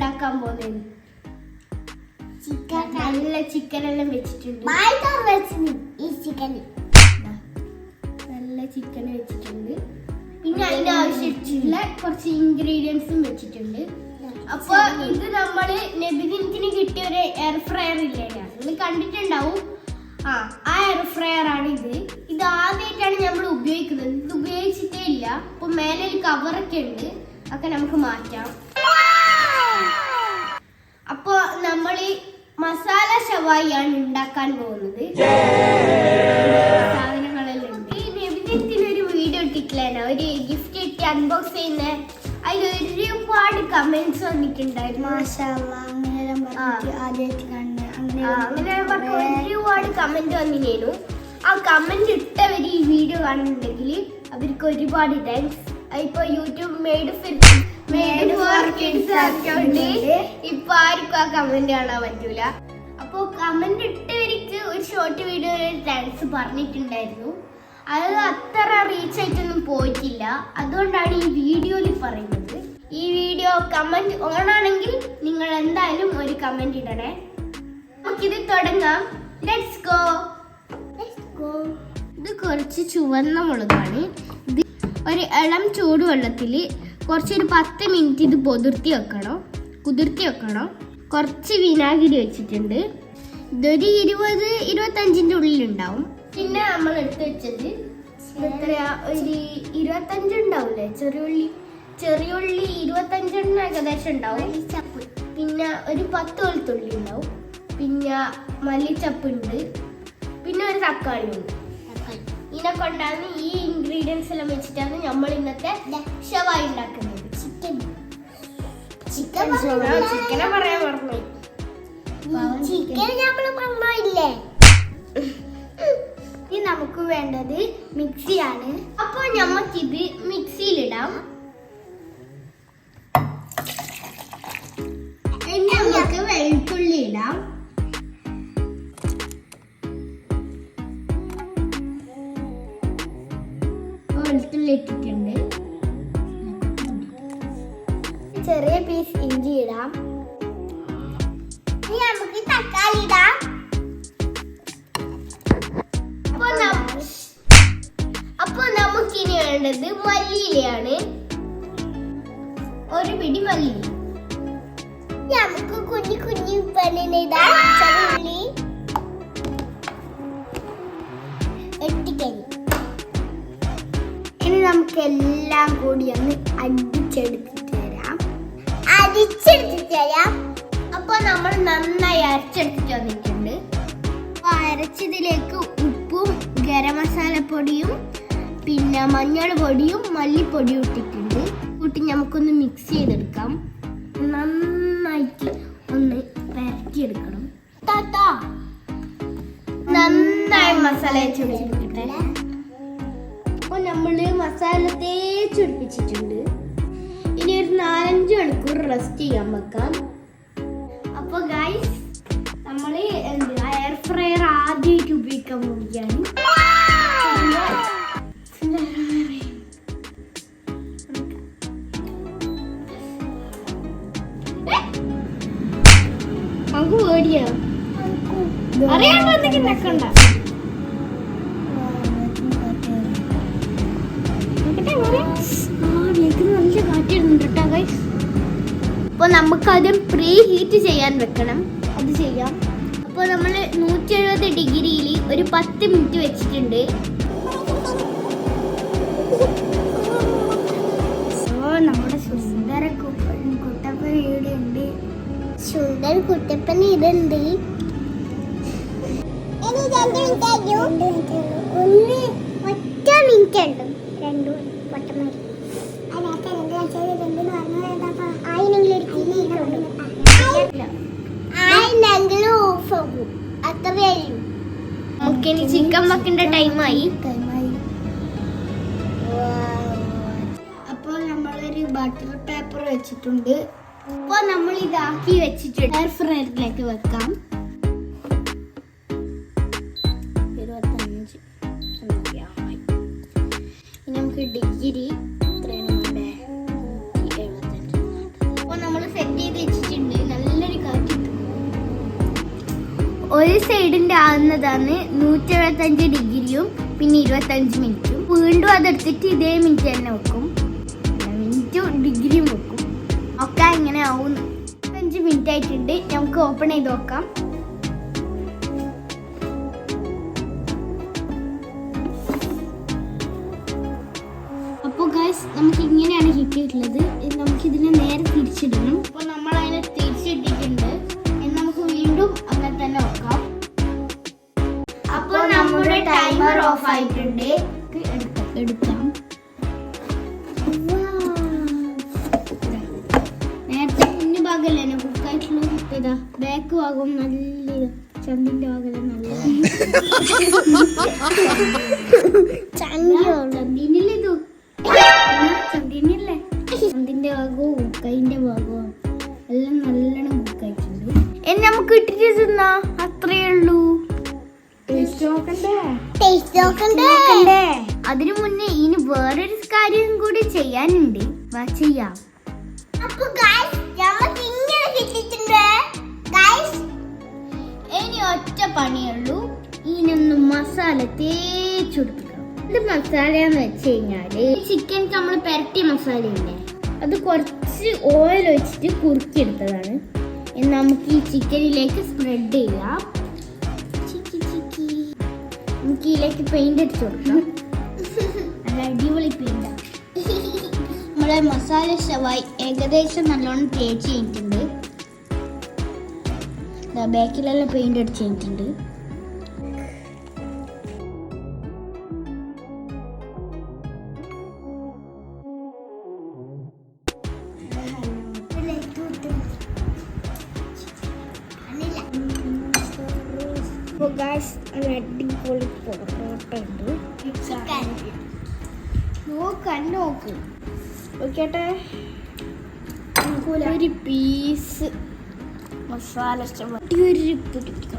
ഉണ്ടാക്കാൻ പോകുന്നത്? ചിക്കൻ നല്ല ചിക്കൻ എല്ലാം വെച്ചിട്ടുണ്ട്. ഈ ചിക്കൻ. നല്ല ചിക്കൻ വെച്ചിട്ടുണ്ട്. പിന്നെ അതിന് ആവശ്യമായിട്ടുള്ള കുറച്ച് ഇൻഗ്രീഡിയൻസും വെച്ചിട്ടുണ്ട്. അപ്പൊ ഇത് നമ്മൾ നബിദിനത്തിന് കിട്ടിയ ഒരു എയർ ഫ്രയർ ഇല്ലേ? നിങ്ങൾ കണ്ടിട്ടുണ്ടാവും. ആ ആ എയർ ഫ്രയർ ആണ് ഇത്. ഇത് ആദ്യമായിട്ടാണ് നമ്മൾ ഉപയോഗിക്കുന്നത്. ഇത് ഉപയോഗിച്ചിട്ടേ ഇല്ല. അപ്പൊ മേലെ ഒരു കവറൊക്കെ ഉണ്ട്. ഒക്കെ നമുക്ക് മാറ്റാം അപ്പൊ നമ്മൾ മസാല ഷവായിയാണ് ഉണ്ടാക്കാൻ പോകുന്നത്. സാധനങ്ങളെല്ലാം. ഉണ്ട് ഈ നബിദിനത്തിന് ഒരു വീഡിയോ ഒരു ഗിഫ്റ്റ് കിട്ടി അൺബോക്സ് ചെയ്യുന്ന അതിൽ ഒരുപാട് കമന്റ്സ് വന്നിട്ടുണ്ടായിരുന്നു ആദ്യമായിട്ട് കണ്ട് അങ്ങനെ പറഞ്ഞ ഒരുപാട് കമന്റ് വന്നിനു ആ കമന്റ് ഇട്ടവർ ഈ വീഡിയോ കാണുന്നുണ്ടെങ്കിൽ അവർക്ക് ഒരുപാട് താങ്ക്സ് ഇപ്പൊ YouTube made made for kids ആക്കിയോണ്ട് ഇപ്പൊ ആർക്കും ആ കമന്റ് കാണാൻ പറ്റൂല. അപ്പൊ കമന്റ് ഇട്ടവർക്ക് ഒരു ഷോർട്ട് വീഡിയോ താങ്ക്സ് പറഞ്ഞിട്ടുണ്ടായിരുന്നു. അത് അത്ര റീച്ച് ആയിട്ടൊന്നും പോയിട്ടില്ല. അതുകൊണ്ടാണ് ഈ വീഡിയോയിൽ പറയുന്നത്. ഈ വീഡിയോ കമന്റ് ഓൺ ആണെങ്കിൽ നിങ്ങൾ എന്തായാലും ഒരു കമന്റ് ഇടണേ. നമുക്കിത് തുടങ്ങാം. ലെറ്റ്സ് ഗോ ഇത് കുറച്ച് ചുവന്ന മുളകാണ്. ഇത് ഒരു ഇളം ചൂടുവെള്ളത്തിൽ കുറച്ചൊരു പത്ത് മിനിറ്റ് ഇത് പൊതിർത്തി വെക്കണം. കുതിർത്തി വെക്കണം. കുറച്ച് വിനാഗിരി വെച്ചിട്ടുണ്ട്. ഇതൊരു ഇരുപത് ഇരുപത്തഞ്ചിന്റെ ഉള്ളിലുണ്ടാവും. പിന്നെ നമ്മൾ എടുത്ത് വെച്ചത് എത്രയാ ഒരു ഇരുപത്തഞ്ച് ഉണ്ടാവില്ലേ ചെറിയുള്ളി ചെറിയുള്ളി ഇരുപത്തഞ്ചെണ്ണം ഏകദേശം ഉണ്ടാവും. ചപ്പ് പിന്നെ ഒരു പത്ത് വെളുത്തുള്ളി ഉണ്ടാവും. പിന്നെ മല്ലിച്ചപ്പ് ഉണ്ട്. പിന്നെ ഒരു തക്കാളി ഉണ്ട്. ഇതിനെ കൊണ്ടാണ് ഈ ഇൻഗ്രീഡിയൻസ് എല്ലാം വെച്ചിട്ടാണ് നമ്മൾ ഇന്നത്തെ ഷവായി ഉണ്ടാക്കുന്നത്. ചിക്കൻ ചിക്കനെ പറയാൻ പറഞ്ഞു. ചിക്കൻ നമ്മൾ പറഞ്ഞില്ലേ? ഇനി നമുക്ക് വേണ്ടത് മിക്സിയാണ്. അപ്പോൾ നമുക്കിത് മിക്സിയിലിടാം. ഇനി നമുക്ക് വെളുത്തുള്ളി ഇടാം വെളുത്തുള്ളി ഇട്ടിട്ടുണ്ട് ഇടാം. ഇനി നമുക്ക് തക്കാളി ഇടാം. അപ്പൊ നമുക്ക് ഇനി വേണ്ടത് മല്ലിയിലയാണ്. ഒരു പിടി മല്ലി. നമുക്ക് കുഞ്ഞു കുഞ്ഞു പെണ്ണിനിടാം ചെറുള്ളി എട്ടിക്കരി ഇനി നമുക്ക് എല്ലാം കൂടി ഒന്ന് അടിച്ചെടുത്തിട്ട് തരാം അടിച്ചെടുത്തിട്ട് തരാം അപ്പൊ നമ്മൾ നന്നായി അരച്ചെടുത്തിട്ട് വന്നിട്ടുണ്ട്. അരച്ചതിലേക്ക് ഉപ്പും ഗരം മസാലപ്പൊടിയും പിന്നെ മഞ്ഞൾ പൊടിയും മല്ലിപ്പൊടിയും ഇട്ടിട്ടുണ്ട്. കൂട്ടി നമുക്കൊന്ന് മിക്സ് ചെയ്തെടുക്കാം. നന്നായിട്ട് ഒന്ന് പരത്തിയെടുക്കണം താത്താ നന്നായി മസാല ചുടിച്ചിട്ടെ അപ്പൊ നമ്മൾ മസാല തേച്ചുടിപ്പിച്ചിട്ടുണ്ട് നാലഞ്ച് മണിക്കൂർ റെസ്റ്റ് ചെയ്യാൻ വെക്കാം. അപ്പൊ ഗൈസ് നമ്മൾ എന്ത് എയർ ഫ്രയർ ആദ്യമായിട്ട് ഉപയോഗിക്കാൻ പോവുകയാണ്. നമുക്ക് പേടിയാ. അറിയാണ്ട് എന്തെങ്കിലും നിക്കണ്ട നല്ല കാറ്റുണ്ട് കേട്ടോ ഗൈസ് അപ്പോൾ നമുക്ക് ആദ്യം പ്രീ ഹീറ്റ് ചെയ്യാൻ വെക്കണം. അത് ചെയ്യാം. അപ്പോൾ നമ്മൾ നൂറ്റി എഴുപത് ഡിഗ്രിയിൽ ഒരു പത്ത് മിനിറ്റ് വെച്ചിട്ടുണ്ട്. നമ്മുടെ സുന്ദര കുട്ടപ്പൻ ഇവിടെ ഉണ്ട്. സുന്ദര കുട്ടപ്പൻ ഇതുണ്ട്. ഒന്ന് ഒറ്റ മിനിറ്റ് ഉണ്ട്. രണ്ടു വട്ടമാരി നമുക്കിനി ചിക്കൻ വക്കിന്റെ ടൈമായി അപ്പോൾ നമ്മളൊരു ബട്ടർ പേപ്പർ വെച്ചിട്ടുണ്ട്. അപ്പോൾ നമ്മൾ ഇതാക്കി വെച്ചിട്ടുണ്ട് എയർ ഫ്രയറിലേക്ക് വെക്കാം. ഇരുപത്തഞ്ച് നമുക്ക് ഡിഗ്രി ഒരു സൈഡിന്റെ ആവുന്നതാണ് നൂറ്റി എഴുപത്തഞ്ച് ഡിഗ്രിയും പിന്നെ ഇരുപത്തഞ്ച് മിനിറ്റും. വീണ്ടും അതെടുത്തിട്ട് ഇതേ മിനിറ്റ് തന്നെ വെക്കും. മിനിറ്റും ഡിഗ്രിയും വെക്കും. ഒക്കെ ഇങ്ങനെ ആവും. അഞ്ച് മിനിറ്റ് ആയിട്ടുണ്ട്. നമുക്ക് ഓപ്പൺ ചെയ്ത് നോക്കാം. അപ്പോൾ ഗൈസ് നമുക്ക് ഇങ്ങനെയാണ് കിട്ടിയിട്ടുള്ളത് നമുക്കിതിനെ നേരെ തിരിച്ചിടണം. അപ്പോൾ നമ്മൾ അതിനെ തിരിച്ചിട്ടിട്ടുണ്ട് നമുക്ക് വീണ്ടും ആയിട്ടുണ്ട്. എടുക്കാം. നേരത്തെ മുന്നു ഭാഗമല്ലേ കുക്കായിട്ടുള്ള ഇതാ ബാക്ക് ഭാഗം നല്ല ചന്തിന്റെ ഭാഗം നല്ല ചന്തിനിലിതു ചന്തിനില്ലേ ചന്തിന്റെ ഭാഗവും കുക്കൈന്റെ ഭാഗവും എല്ലാം നല്ലോണം കുക്കായിട്ടുണ്ട് എന്നെ നമുക്ക് ഇട്ടിട്ട് തിന്നാ. അതിനു മുന്നേ ഇനി വേറൊരു കാര്യം കൂടി ചെയ്യാനുണ്ട്. വാ ചെയ്യാം. അപ്പൊ ഗൈസ് നമുക്ക് ഇങ്ങനെ കിട്ടിയിട്ടുണ്ട്. ഗൈസ് ഇനി ഒറ്റ പണിയുള്ളൂ. ഇനൊന്ന് മസാല തേച്ചെടുക്കണം ഇത് മസാലന്ന് വെച്ച് കഴിഞ്ഞാൽ ചിക്കൻ നമ്മൾ പെരട്ടി മസാല ഇല്ലേ? അത് കുറച്ച് ഓയിൽ ഒഴിച്ചിട്ട് കുറുക്കിയെടുത്തതാണ്. നമുക്ക് ഈ ചിക്കനിലേക്ക് സ്പ്രെഡ് ചെയ്യാം. നമുക്ക് ഇതിലേക്ക് പെയിന്റ് അടിച്ചു കൊടുക്കണം നല്ല അടിപൊളി പെയിന്റ് നമ്മുടെ മസാല ഷവായി ഏകദേശം നല്ലോണം തേച്ച് കഴിഞ്ഞിട്ടുണ്ട്. ബാക്കിലെല്ലാം പെയിന്റ് അടിച്ച് കഴിഞ്ഞിട്ടുണ്ട്. അപ്പോൾ ഗായ്സ് നല്ല അടിപൊളി പൊറോട്ട ഉണ്ട് നോക്ക് നോക്ക്. നോക്കട്ടെ ഒരു പീസ് മസാല ഇഷ്ടം ഒരു പിടിക്കാം